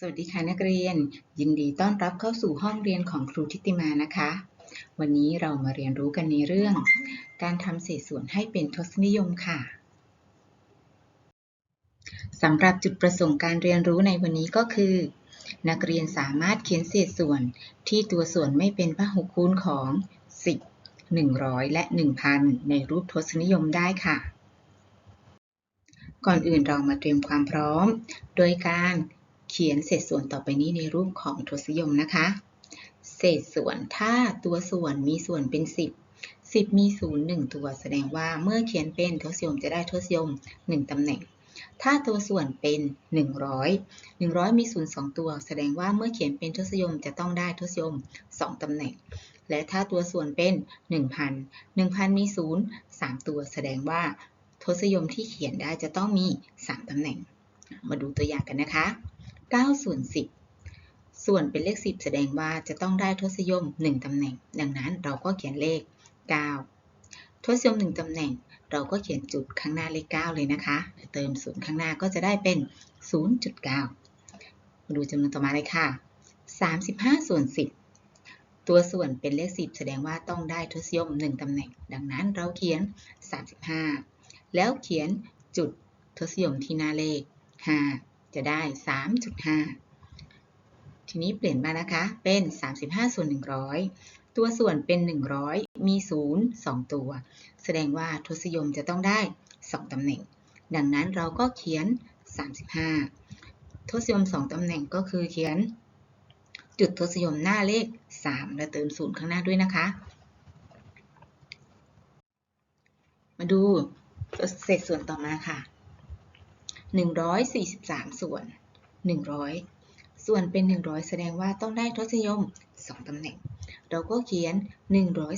สวัสดีค่ะนักเรียน ยินดีต้อนรับเข้าสู่ห้องเรียนของครูทิติมานะคะ วันนี้เรามาเรียนรู้กันในเรื่อง การทำเศษส่วนให้เป็นทศนิยมค่ะสำหรับจุดประสงค์การเรียนรู้ในวันนี้ก็คือ นักเรียนสามารถเขียนเศษส่วนที่ตัวส่วนไม่เป็นพหุคูณของ 10 100 และ 1000 ในรูปทศนิยมได้ค่ะ ก่อนอื่นเรามาเตรียมความพร้อม โดยการ เขียนเศษส่วนต่อไปนี้ในรูปของทศนิยมนะคะ เศษส่วนถ้าตัวส่วนมีส่วนเป็น 10 10 มีศูนย์1ตัวแสดงว่าเมื่อเขียนเป็นทศนิยมจะได้ทศนิยม1ตำแหน่ง ถ้าตัวส่วนเป็น 100 100 มีศูนย์2ตัว แสดงว่าเมื่อเขียนเป็นทศนิยมจะต้องได้ทศนิยม2ตำแหน่ง และถ้าตัวส่วนเป็น 1,000 1,000 มีศูนย์3ตัว แสดงว่าทศนิยมที่เขียนได้จะต้องมี 3ตำแหน่ง มาดูตัวอย่างกันนะคะ 9 ส่วน 10 ส่วนเป็นเลข 10 แสดงว่าจะต้องได้ทศนิยม 1 ตำแหน่ง ดังนั้นเราก็เขียนเลข 9 ทศนิยม 1 ตำแหน่ง เราก็เขียนจุดข้างหน้าเลข 9 เลยนะคะ เติมศูนย์ข้างหน้าก็จะได้เป็น 0.9 มาดูจำนวนต่อมาเลยค่ะ 35 ส่วน 10 ตัวส่วนเป็นเลข 10 แสดงว่าต้องได้ทศนิยม 1 ตำแหน่ง ดังนั้นเราเขียน 35 แล้วเขียนจุดทศนิยมที่หน้าเลข 5 จะได้ 3.5 ทีนี้เปลี่ยนมานะคะ เป็น 35 ส่วน 100 ตัวส่วนเป็น 100 มี 0 2 ตัว แสดงว่าทศนิยมจะต้องได้ 2 ตำแหน่ง ดังนั้นเราก็เขียน 35 ทศนิยม 2 ตำแหน่งก็คือเขียน จุดทศนิยมหน้าเลข 3 และเติมศูนย์ข้างหน้าด้วยนะคะ มาดูเศษส่วนต่อมาค่ะ 143 ส่วน 100 ส่วนเป็น 100 แสดงว่าต้องได้ทศนิยม 2 ตำแหน่ง เราก็เขียน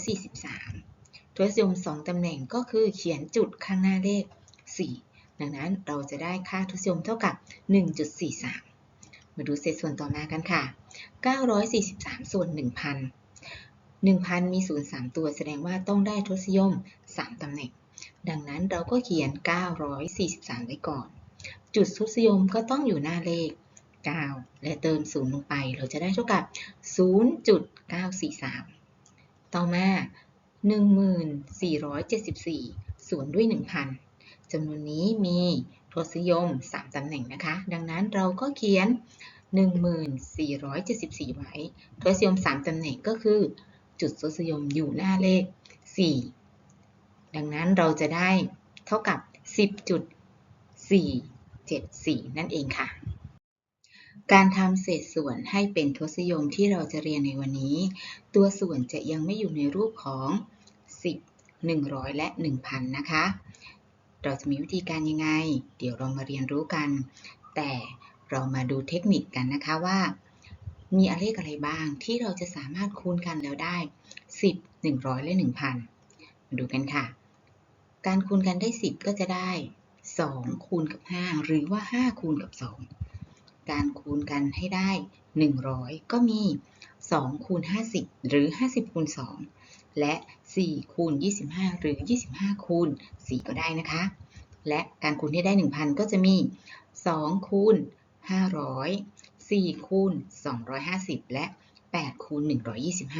143 ทศนิยม 2 ตำแหน่งก็คือเขียนจุดข้างหน้าเลข 4 ดังนั้นเราจะได้ค่าทศนิยมเท่ากับ 1.43 มาดูเศษส่วนต่อมากันค่ะ 943 ส่วน 1,000 1,000 มี 0 3 ตัวแสดงว่าต้องได้ทศนิยม 3 ตำแหน่ง ดังนั้นเราก็เขียน 943 ไว้ก่อน จุดทศนิยมก็ต้องอยู่หน้าเลข 9 และเติม 0 ลงไป เราจะได้เท่ากับ 0.943 ต่อมา 1474 ส่วนด้วย 1,000จำนวนนี้มีทศนิยม 3 ตำแหน่งนะคะ ดังนั้นเราก็เขียน 1474 ไว้ ทศนิยม 3 ตำแหน่งก็คือ จุดทศนิยมอยู่หน้าเลข 4 ดังนั้นเราจะได้เท่ากับ 10.4 74 นั่นเองค่ะ การทำเศษส่วนให้เป็นทศนิยมที่เราจะเรียนในวันนี้ ตัวส่วนจะยังไม่อยู่ในรูปของ 10 100 และ 1000 นะคะ เราจะมีวิธีการยังไง เดี๋ยวเรามาเรียนรู้กัน แต่เรามาดูเทคนิคกันนะคะว่า มีอะไรอะไรบ้างที่เราจะสามารถคูณกันแล้วได้ 10 100 และ 1000 มาดูกันค่ะ การคูณกันได้ 10 ก็จะได้ 2 คูณกับ 5 หรือว่า 5 คูณกับ 2 การคูณกันให้ได้ 100 ก็มี 2 คูณ 50 หรือ 50 คูณ 2 และ 4 คูณ 25 หรือ 25 คูณ 4 ก็ได้นะคะ และการคูณที่ได้ 1,000 ก็จะมี 2 คูณ 500 4 คูณ 250 และ 8 คูณ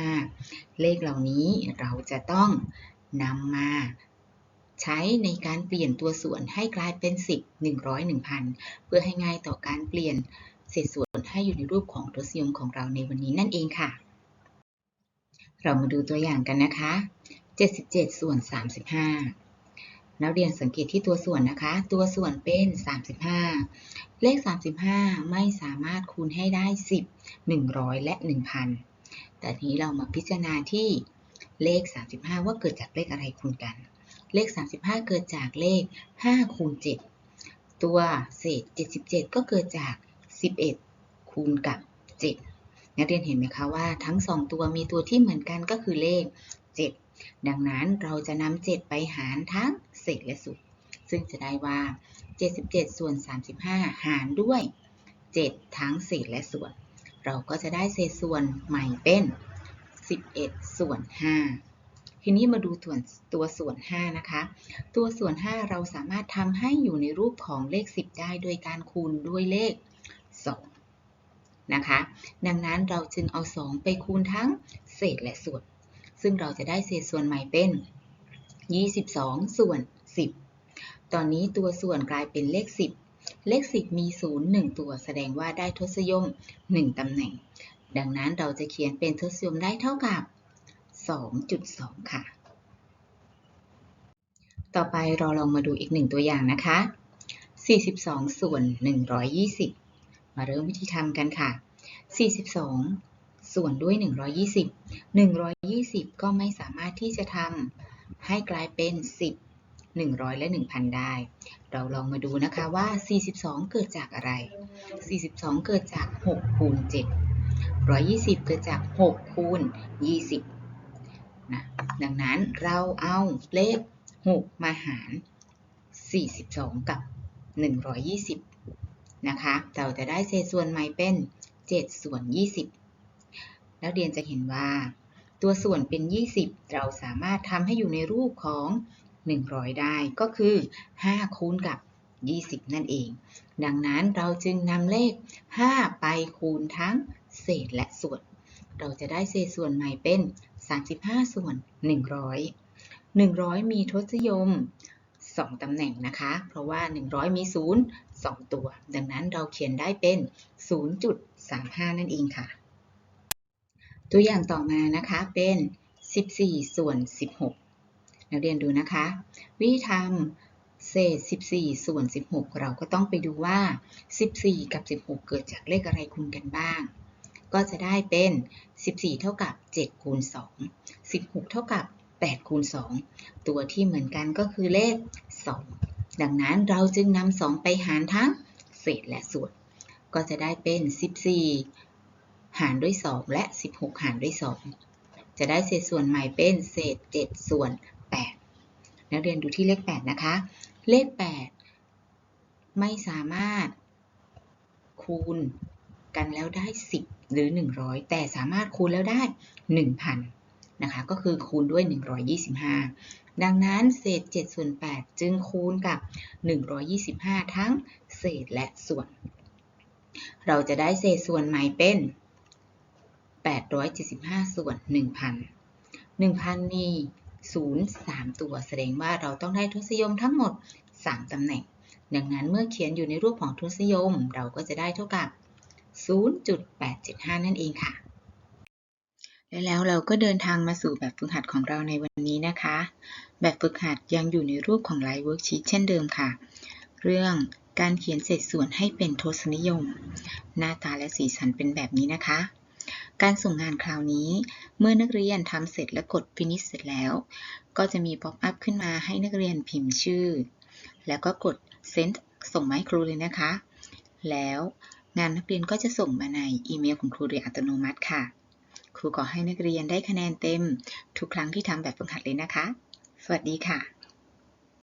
125 เลขเหล่านี้เราจะต้องนำมา ใช้ในการเปลี่ยนตัวส่วนให้กลายเป็น 10 100 1000 เพื่อให้ง่ายต่อการเปลี่ยนเศษส่วนให้อยู่ในรูปของทศนิยมของเราในวันนี้นั่นเองค่ะ เรามาดูตัวอย่างกันนะคะ 77 ส่วน 35นักเรียนสังเกตที่ตัวส่วนนะคะ ตัวส่วนเป็น 35 เลข 35 ไม่สามารถคูณให้ได้ 10 100 และ 1000 แต่ทีนี้เรามาพิจารณาที่เลข 35 ว่าเกิดจากเลขอะไรคูณกัน เลข 35 เกิดจากเลข 5 คูณ 7 ตัวเศษ 77 ก็เกิดจาก 11 คูณกับ 7 นักเรียนเห็นไหมคะว่าทั้ง 2 ตัวมีตัวที่เหมือนกันก็คือเลข 7 ดังนั้นเราจะนำ7ไปหารทั้งเศษและสุดซึ่งจะได้ว่า 77 ส่วน 35 หารด้วย 7 ทั้งเศษและส่วน เราก็จะได้เศษส่วนใหม่เป็น 11 ส่วน 5 ทีนี้มาดูส่วตัวส่วน 5 นะคะ ตัวส่วน 5 เราสามารถทำให้อยู่ในรูปของเลข 10 ได้โดยการคูณด้วยเลข 2 นะคะ ดังนั้นเราจึงเอา 2 ไปคูณทั้งเศษและส่วน ซึ่งเราจะได้เศษส่วนใหม่เป็น 22 ส่วน 10 ตอนนี้ตัวส่วนกลายเป็นเลข 10 เลข 10 มี 0 1 ตัวแสดงว่าได้ทศยม 1ตำแหน่ง ดังนั้นเราจะเขียนเป็นทศยมได้เท่ากับ 2.2 ค่ะ ต่อไปเราลองมาดูอีกหนึ่งตัวอย่างนะคะ 42 ส่วน 120 มาเริ่มวิธีทำกันค่ะ 42 ส่วนด้วย 120 120 ก็ไม่สามารถที่จะทำให้กลายเป็น 10 100 และ 1,000 ได้ เราลองมาดูนะคะว่า 42 เกิดจากอะไร 42 เกิดจาก 6 คูณ 7 120 เกิดจาก 6 คูณ 20 นะดังนั้นเราเอาเลข 6 มาหาร 42 กับ 120 นะคะ เราจะได้เศษส่วนใหม่เป็น 7 ส่วน 20 แล้วเรียนจะเห็นว่า ตัวส่วนเป็น 20 เราสามารถทำให้อยู่ในรูปของ 100 ได้ก็คือ 5 คูณกับ 20 นั่นเอง ดังนั้นเราจึงนำเลข 5 ไปคูณทั้งเศษและส่วน เราจะได้เศษส่วนใหม่เป็น 35 ส่วน 100 100 มีทศนิยม 2 ตำแหน่งนะคะ เพราะว่า 100 มี 0 2 ตัว ดังนั้นเราเขียนได้เป็น 0.35 นั่นเองค่ะ ตัวอย่างต่อมานะคะ เป็น 14 ส่วน 16 นักเรียนดูนะคะ วิธีทำเศษ 14 ส่วน 16 เราก็ต้องไปดูว่า 14 กับ 16 เกิดจากเลขอะไรคูณกันบ้าง ก็จะได้เป็น 14 เท่ากับ 7 คูณ 2 16 เท่ากับ 8 คูณ 2 ตัวที่เหมือนกันก็คือเลข 2 ดังนั้นเราจึงนำ2ไปหารทั้งเศษและส่วน ก็จะได้เป็น 14 หารด้วย 2 และ 16 หารด้วย 2 จะได้เศษส่วนใหม่เป็นเศษ 7 ส่วน 8 นักเรียนดูที่เลข 8 นะคะ เลข 8 ไม่สามารถคูณกันแล้วได้ 10 หรือ 100 แต่สามารถคูณแล้วได้ 1,000 นะคะ ก็คือคูณด้วย 125 ดังนั้นเศษ7ส่วน8จึงคูณกับ 125 ทั้งเศษและส่วน เราจะได้เศษส่วนใหม่เป็น 875 ส่วน 1,000 1,000 มี 0 3 ตัวแสดงว่าเราต้องได้ทศนิยมทั้งหมด 3 ตำแหน่ง ดังนั้นเมื่อเขียนอยู่ในรูปของทศนิยม เราก็จะได้เท่ากับ 0.875 นั่นเองค่ะ และแล้วเราก็เดินทางมาสู่แบบฝึกหัดของเราในวันนี้นะคะ แบบฝึกหัดยังอยู่ในรูปของไลฟ์เวิร์กชีตเช่นเดิมค่ะ เรื่องการเขียนเศษส่วนให้เป็นทศนิยม หน้าตาและสีสันเป็นแบบนี้นะคะ การส่งงานคราวนี้ เมื่อนักเรียนทำเสร็จและกด finish เสร็จแล้ว ก็จะมีป๊อปอัพขึ้นมาให้นักเรียนพิมพ์ชื่อ แล้วก็กด send ส่งมาให้ครูเลยนะคะ แล้ว งานนักเรียนก็จะส่งมาในอีเมลของครูโดยอัตโนมัติค่ะ ครูขอให้นักเรียนได้คะแนนเต็ม ทุกครั้งที่ทำแบบฝึกหัดเลยนะคะ สวัสดีค่ะ